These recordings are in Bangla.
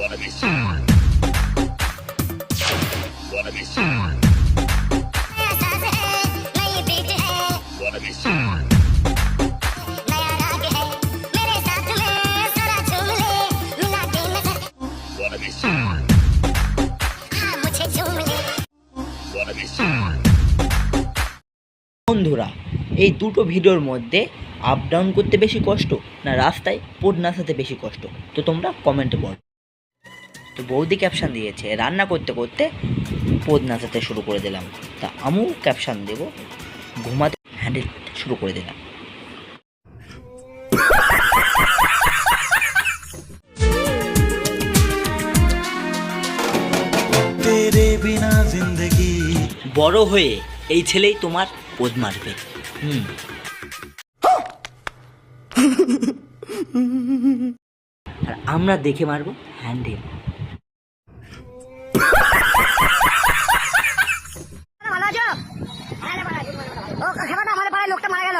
What. What বন্ধুরা, এই দুটো ভিডিওর মধ্যে আপ ডাউন করতে বেশি কষ্ট না রাস্তায় পোড নাচাতে বেশি কষ্ট তো তোমরা কমেন্ট বলো তো বৌদি ক্যাপশান দিয়েছে রান্না করতে করতে পদ নাচাতে শুরু করে দিলাম। তা আমিও ক্যাপশান দেব ঘুমাতে হ্যান্ডেল শুরু করে দিলাম। বড় হয়ে এই ছেলেই তোমার পোদ মারবে। হুম। আর আমরা দেখে মারবো হ্যান্ডেল আমাদের পাড়ায় লোকটা মারা গেল।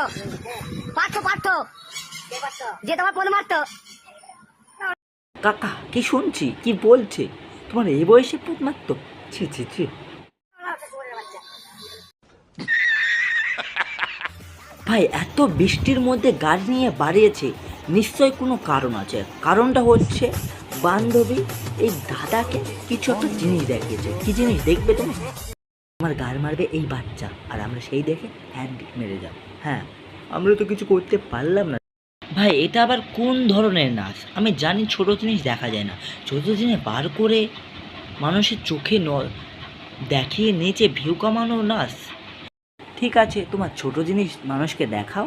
যে তোমার মারতো। কাকা, কি শুনছি? কি বলছে? তোমার এই বয়সে ছি ছি ছি। ভাই, এত বৃষ্টির মধ্যে গাড়ি নিয়ে বাড়িয়েছে, নিশ্চয় কোনো কারণ আছে? কারণটা হচ্ছে বান্ধবী, এই দাদাকে কিছু একটা জিনিস দেখিয়েছে। কি জিনিস দেখবে তুমি? আমার গার মারবে এই বাচ্চা আর আমরা সেই দেখে হ্যান্ডিক মেরে যাব। হ্যাঁ আমরা তো কিছু করতে পারলাম না। ভাই এটা আবার কোন ধরনের নাচ? আমি জানি ছোট জিনিস দেখা যায় না। ছোট জিনিস বার করে মানুষের চোখে ন দেখিয়ে নিচে ভিউ কমানো নাচ। ঠিক আছে তোমার ছোট জিনিস মানুষকে দেখাও।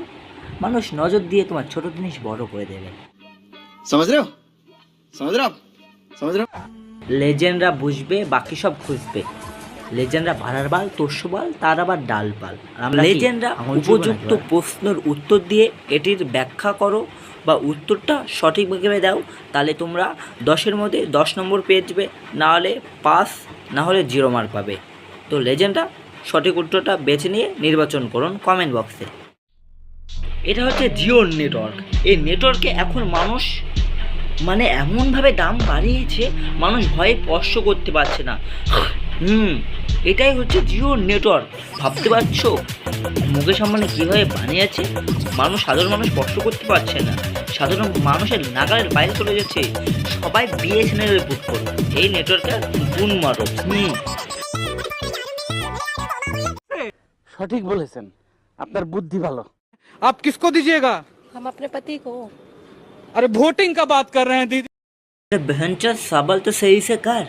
মানুষ নজর দিয়ে তোমার ছোট জিনিস বড় করে দেবে। লেজেন্ডরা বুঝবে বাকি সব খুঁজবে। লেজেন্ডরা ভাড়ার বাল তোর্ষ বাল তার আবার ডাল পাল লেজেন্ডরা উপযুক্ত প্রশ্নের উত্তর দিয়ে এটির ব্যাখ্যা করো বা উত্তরটা সঠিকভাবে দাও তাহলে তোমরা দশের মধ্যে দশ নম্বর পেয়ে যাবে না হলে পাস না হলে জিরো মার্ক পাবে। তো লেজেন্ডরা সঠিক উত্তরটা বেছে নিয়ে নির্বাচন করুন কমেন্ট বক্সে এটা হচ্ছে জিওর নেটওয়ার্ক এই নেটওয়ার্কে এখন মানুষ মানে এমনভাবে দাম বাড়িয়েছে মানুষ ভয়ে স্পর্শ করতে পারছে না। হুম এটাই হচ্ছে জিও নেটওয়ার্ক ভাবতে পারছো মুকেশ আম্বানি কীভাবে বানিয়েছে মানুষ সাধারণ মানুষ স্পর্শ করতে পারছে না সাধারণ মানুষের নাগালের বাইরে চলে যাচ্ছে সবাই বিএসএনএল বুক করো এই নেটওয়ার্কে গুণ মারো হুম সঠিক বলেছেন আপনার বুদ্ধি ভালো आप किसको दीजिएगा हम अपने पति को अरे वोटिंग का बात कर रहे हैं दीदी अरे बहनचा सवाल तो सही से कर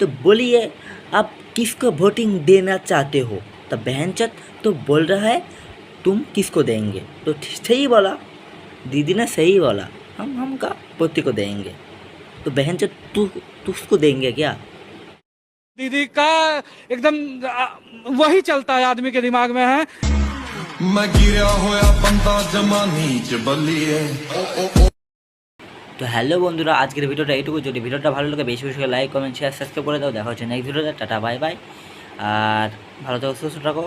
तो बोलिए आप किसको वोटिंग देना चाहते हो? तो बहनचत तो बोल रहा है तुम किसको देंगे? तो सही बोला। दीदी ने सही बोला। हम हम का पोती को देंगे। तो बहनचत तू तू उसको देंगे क्या? दीदी का एकदम वही चलता है आदमी के दिमाग में है? मैं गिरा होया बंदा जमानी च बलिए। তো হ্যালো বন্ধুরা, আজকের ভিডিওটা এইটুকু যদি ভিডিওটা ভালো লাগে, বেশি বেশি লাইক কমেন্ট শেয়ার সাবস্ক্রাইব করে দাও। দেখা হচ্ছে নেক্সট ভিডিওতে টাটা বাই বাই আর ভালো থাকো, সুস্থ থাকো।